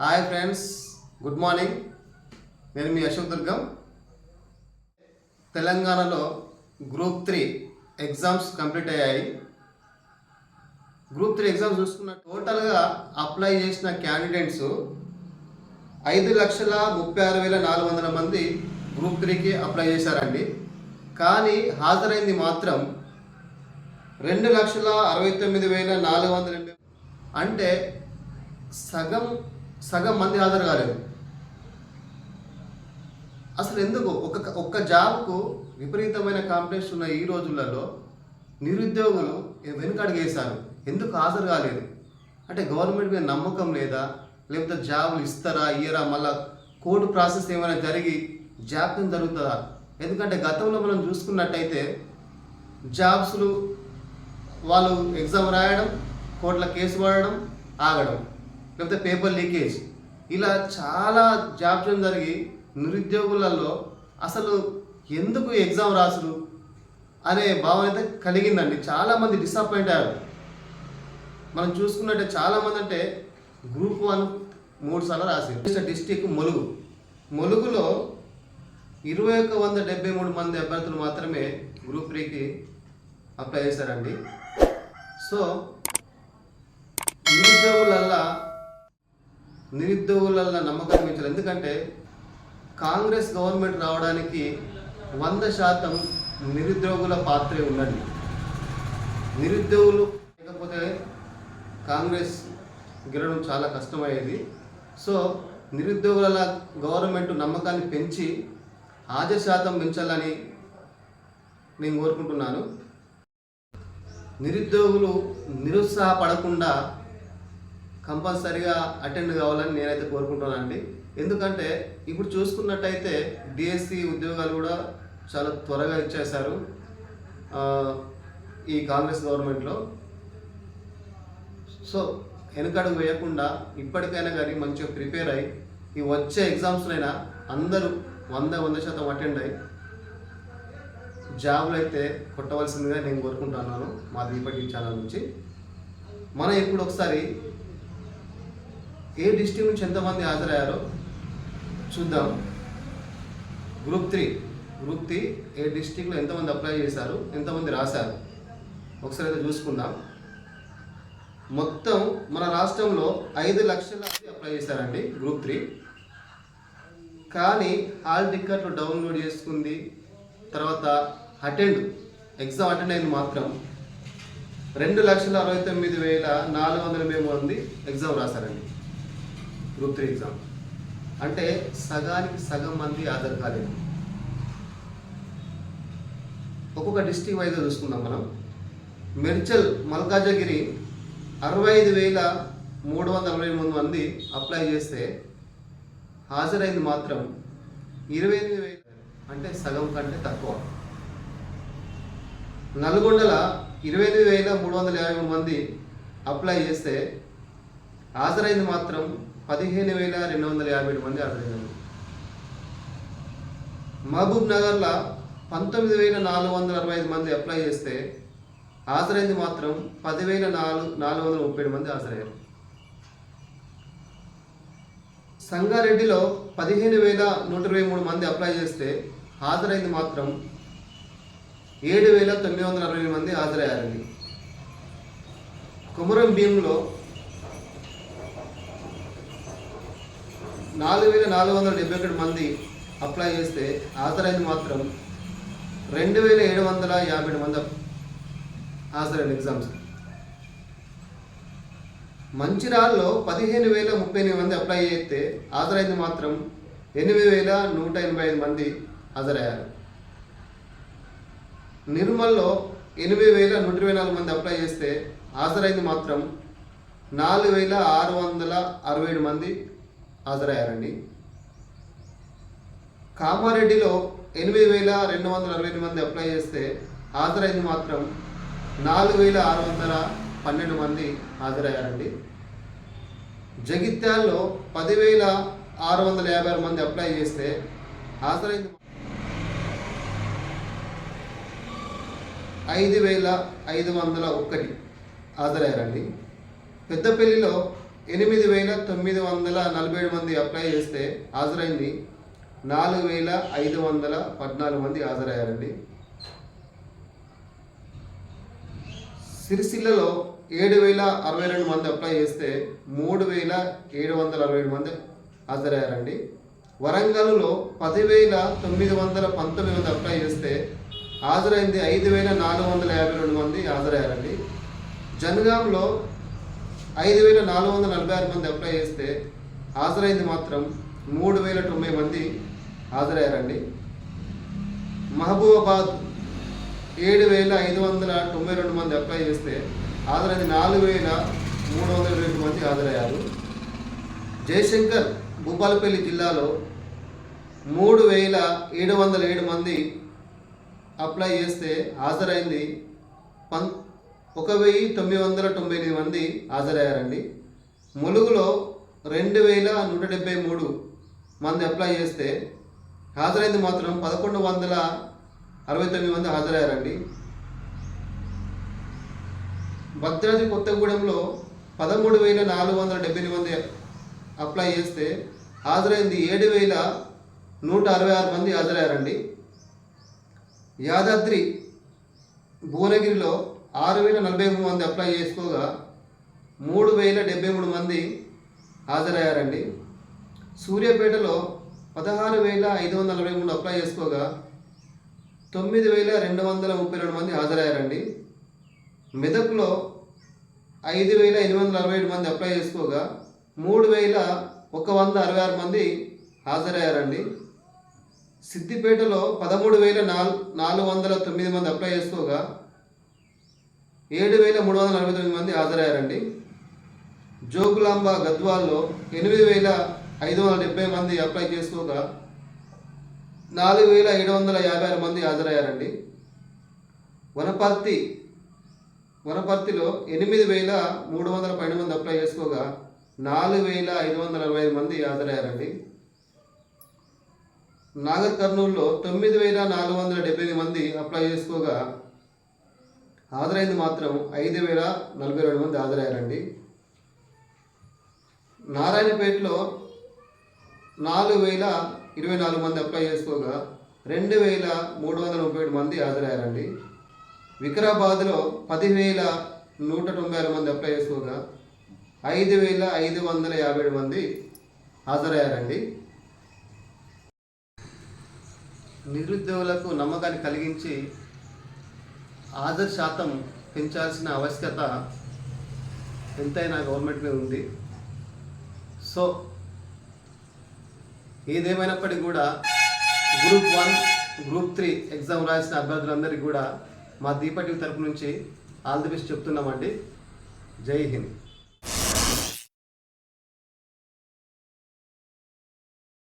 Hi friends good morning నేను మీ అశోక్ దుర్గం. తెలంగాణలో group three exams complete అయ్యాయి. గ్రూప్ త్రీ ఎగ్జామ్స్ చూసుకున్న టోటల్గా అప్లై చేసిన క్యాండిడేట్స్ ఐదు లక్షల ముప్పై ఆరు వేల నాలుగు వందల మంది గ్రూప్ త్రీకి అప్లై చేశారండి. కానీ హాజరైంది మాత్రం రెండు లక్షల అరవై తొమ్మిది వేల నాలుగు వందల అంటే సగం సగం మంది హాజరు కాలేదు. అసలు ఎందుకు? ఒక ఒక్క జాబ్కు విపరీతమైన కాంపిటీషన్ ఉన్న ఈ రోజులలో నిరుద్యోగులు వెనుకడుగు వేశారు. ఎందుకు హాజరు కాలేదు? అంటే గవర్నమెంట్ మీద నమ్మకం లేదా? లేకపోతే జాబులు ఇస్తారా ఇయ్యరా? మళ్ళా కోర్టు ప్రాసెస్ ఏమైనా జరిగి జాప్యం జరుగుతుందా? ఎందుకంటే గతంలో మనం చూసుకున్నట్టయితే జాబ్స్లు వాళ్ళు ఎగ్జామ్ రాయడం కోర్టుల కేసు పడడం ఆగడం. లేకపోతే పేపర్ లీకేజ్. ఇలా చాలా జాప్యం జరిగి నిరుద్యోగులలో అసలు ఎందుకు ఎగ్జామ్ రాసుడు అనే భావన అయితే కలిగిందండి. చాలామంది డిసప్పాయింట్ అయ్యారు. మనం చూసుకున్నట్టే చాలామంది అంటే గ్రూప్ వన్ మూడు సార్లు రాశారు డిస్టిక్ ములుగు. ములుగులో ఇరవై ఒక వంద డెబ్బై మూడు మంది అభ్యర్థులు మాత్రమే గ్రూప్ త్రీకి అప్లై చేశారండి. సో నిరుద్యోగులల్లా నిరుద్యోగులలో నమ్మకం పెంచాలి. ఎందుకంటే కాంగ్రెస్ గవర్నమెంట్ రావడానికి వంద శాతం నిరుద్యోగుల పాత్రే ఉన్నది. నిరుద్యోగులు లేకపోతే కాంగ్రెస్ గెలవడం చాలా కష్టమయ్యేది. సో నిరుద్యోగుల గవర్నమెంట్ నమ్మకాన్ని పెంచి హాజరు శాతం పెంచాలని నేను కోరుకుంటున్నాను. నిరుద్యోగులు నిరుత్సాహపడకుండా కంపల్సరిగా అటెండ్ కావాలని నేనైతే కోరుకుంటున్నానండి. ఎందుకంటే ఇప్పుడు చూసుకున్నట్టయితే డిఎస్సి ఉద్యోగాలు కూడా చాలా త్వరగా ఇచ్చేశారు. ఈ కాంగ్రెస్ గవర్నమెంట్లో. సో వెనకడుగు వేయకుండా ఇప్పటికైనా కానీ మంచిగా ప్రిపేర్ అయ్యి ఈ వచ్చే ఎగ్జామ్స్లైనా అందరూ వంద వంద శాతం అటెండ్ అయ్యి జాబులు అయితే కొట్టవలసిందిగా నేను కోరుకుంటున్నాను మా దీపటి ఛానల్ నుంచి. మనం ఇప్పుడు ఒకసారి ఏ డిస్టిక్ నుంచి ఎంతమంది హాజరయ్యారో చూద్దాం. గ్రూప్ త్రీ గ్రూప్ త్రీ ఏ డిస్టిక్లో ఎంతమంది అప్లై చేశారు ఎంతమంది రాశారు? ఒకసారి అయితే చూసుకుందాం. మొత్తం మన రాష్ట్రంలో ఐదు లక్షల అప్లై చేశారండి గ్రూప్ త్రీ కానీ హాల్ టికెట్లు డౌన్లోడ్ చేసుకుంది తర్వాత అటెండ్ ఎగ్జామ్ అటెండ్ అయింది మాత్రం రెండు లక్షల అరవై తొమ్మిది వేల నాలుగు వందల ఎనభై మంది ఎగ్జామ్ రాశారండి. గ్రూప్ త్రీ ఎగ్జామ్ అంటే సగానికి సగం మంది హాజరు కాలేదు. ఒక్కొక్క డిస్టిక్ వైజ్గా చూసుకుందాం మనం. మెర్చల్ మల్కాజగిరి అరవై ఐదు వేల మూడు వందల అరవై మూడు మంది అప్లై చేస్తే హాజరైంది మాత్రం ఇరవై ఎనిమిది వేల. అంటే సగం కంటే తక్కువ. నల్గొండల ఇరవై ఎనిమిది వేల మూడు వందల యాభై మూడు మంది అప్లై చేస్తే హాజరైంది మాత్రం పదిహేను వేల రెండు వందల యాభై ఏడు మంది హాజరైనారు మహబూబ్ నగర్లో పంతొమ్మిది వేల నాలుగు వందల అరవై ఐదు మంది అప్లై చేస్తే హాజరైంది మాత్రం పదివేల నాలుగు నాలుగు వందల ముప్పై ఏడు మంది హాజరయ్యారు సంగారెడ్డిలో పదిహేను వేల నూట ఇరవై మూడు మంది అప్లై చేస్తే హాజరైంది మాత్రం ఏడు వేల తొమ్మిది వందల అరవై మంది హాజరయ్యారండి కుమరం భీంలో నాలుగు వేల నాలుగు వందల డెబ్బై ఒకటి మంది అప్లై చేస్తే హాజరైంది మాత్రం రెండు వేల ఏడు వందల యాభై ఏడు మంది హాజరైన ఎగ్జామ్స్. మంచిరాల్లో పదిహేను వేల ముప్పై ఎనిమిది మంది అప్లై చేస్తే హాజరైంది మాత్రం ఎనిమిది వేల నూట ఎనభై ఐదు మంది హాజరయ్యారు. నిర్మల్లో ఎనిమిది వేల నూట ఇరవై నాలుగు మంది అప్లై చేస్తే హాజరైంది మాత్రం నాలుగు వేల ఆరు వందల అరవై ఏడు మంది హాజరయ్యారండి. కామారెడ్డిలో ఎనిమిది వేల రెండు వందల అరవై ఎనిమిది మంది అప్లై చేస్తే హాజరైంది మాత్రం నాలుగు వేల ఆరు వందల పన్నెండు మంది హాజరయ్యారండి. జగిత్యాల్లో పదివేల ఆరు వందల యాభై ఆరు మంది అప్లై చేస్తే హాజరైంది ఐదు వేల ఐదు వందల ఒక్కటి హాజరయ్యారండి. పెద్దపల్లిలో ఎనిమిది వేల తొమ్మిది వందల నలభై ఏడు మంది అప్లై చేస్తే హాజరైంది నాలుగు వేల ఐదు వందల పద్నాలుగు మంది హాజరయ్యారండి. సిరిసిల్లలో ఏడు వేల అరవై రెండు మంది అప్లై చేస్తే మూడు వేల ఏడు వందల అరవై ఏడు మంది హాజరయ్యారండి. వరంగల్లో పదివేల తొమ్మిది వందల పంతొమ్మిది మంది అప్లై చేస్తే హాజరైంది ఐదు వేల నాలుగు వందల యాభై రెండు మంది హాజరయ్యారండి. జనగాంలో ఐదు వేల నాలుగు వందల నలభై ఆరు మంది అప్లై చేస్తే హాజరైంది మాత్రం మూడు వేల తొంభై మంది హాజరయ్యారండి. మహబూబాబాద్ ఏడు వేల ఐదు వందల తొంభై రెండు మంది అప్లై చేస్తే హాజరైంది నాలుగు వేల మూడు వందల రెండు మంది హాజరయ్యారు. జయశంకర్ భూపాలపల్లి జిల్లాలో మూడు వేల ఏడు వందల ఏడు మంది అప్లై చేస్తే హాజరైంది పం ఒక వెయ్యి తొమ్మిది వందల తొంభై ఎనిమిది మంది హాజరయ్యారండి. ములుగులో రెండు వేల నూట డెబ్బై మూడు మంది అప్లై చేస్తే హాజరైంది మాత్రం పదకొండు వందల అరవై తొమ్మిది మంది హాజరయ్యారండి. భద్రాద్రి కొత్తగూడెంలో పదమూడు వేల నాలుగు వందల డెబ్బై ఎనిమిది మంది అప్లై చేస్తే హాజరైంది ఏడు వేల నూట అరవై ఆరు మంది హాజరయ్యారండి. యాదాద్రి భువనగిరిలో ఆరు వేల నలభై మూడు మంది అప్లై చేసుకోగా మూడు వేల డెబ్బై మూడు మంది హాజరయ్యారండి. సూర్యాపేటలో పదహారు వేల ఐదు వందల నలభై మూడు అప్లై చేసుకోగా తొమ్మిది వేల రెండు వందల ముప్పై రెండు మంది హాజరయ్యారండి. మెదక్లో ఐదు వేల ఎనిమిది వందల అరవై ఏడు మంది అప్లై చేసుకోగా మూడు వేల ఒక వంద అరవై ఆరు మంది హాజరయ్యారండి. సిద్దిపేటలో పదమూడు వేల నాలుగు నాలుగు వందల తొమ్మిది మంది అప్లై చేసుకోగా ఏడు వేల మూడు వందల నలభై తొమ్మిది మంది హాజరయ్యారండి. జోగులాంబ గద్వాల్లో ఎనిమిది వేల ఐదు వందల డెబ్బై మంది అప్లై చేసుకోగా నాలుగు వేల ఏడు వందల యాభై ఆరు మంది హాజరయ్యారండి. వనపర్తి వనపర్తిలో ఎనిమిది వేల మూడు వందల పన్నెండు మంది అప్లై చేసుకోగా నాలుగు వేల ఐదు వందల అరవై ఐదు మంది హాజరయ్యారండి. నాగర్ కర్నూలులో తొమ్మిది వేల నాలుగు వందల డెబ్బై మంది అప్లై చేసుకోగా హాజరైంది మాత్రం ఐదు వేల నలభై రెండు మంది హాజరయ్యారండి. నారాయణపేటలో నాలుగు వేల ఇరవై నాలుగు మంది అప్లై చేసుకోగా రెండు వేల మూడు వందల ముప్పై ఏడు మంది హాజరయ్యారండి. వికారాబాద్లో పదివేల నూట తొంభై ఆరు మంది అప్లై చేసుకోగా ఐదు వేల ఐదు వందల యాభై ఏడు మంది హాజరయ్యారండి. నిరుద్యోగులకు నమ్మకాన్ని కలిగించి హాజరు శాతం పెంచాల్సిన ఆవశ్యకత ఎంతైనా గవర్నమెంట్ మీద ఉంది. సో ఏదేమైనప్పటికీ కూడా group one group three exam రాసిన అభ్యర్థులందరికీ కూడా మా దీపటి తరపు నుంచి ఆల్ ది బెస్ట్ చెప్తున్నామండి. జై హింద్.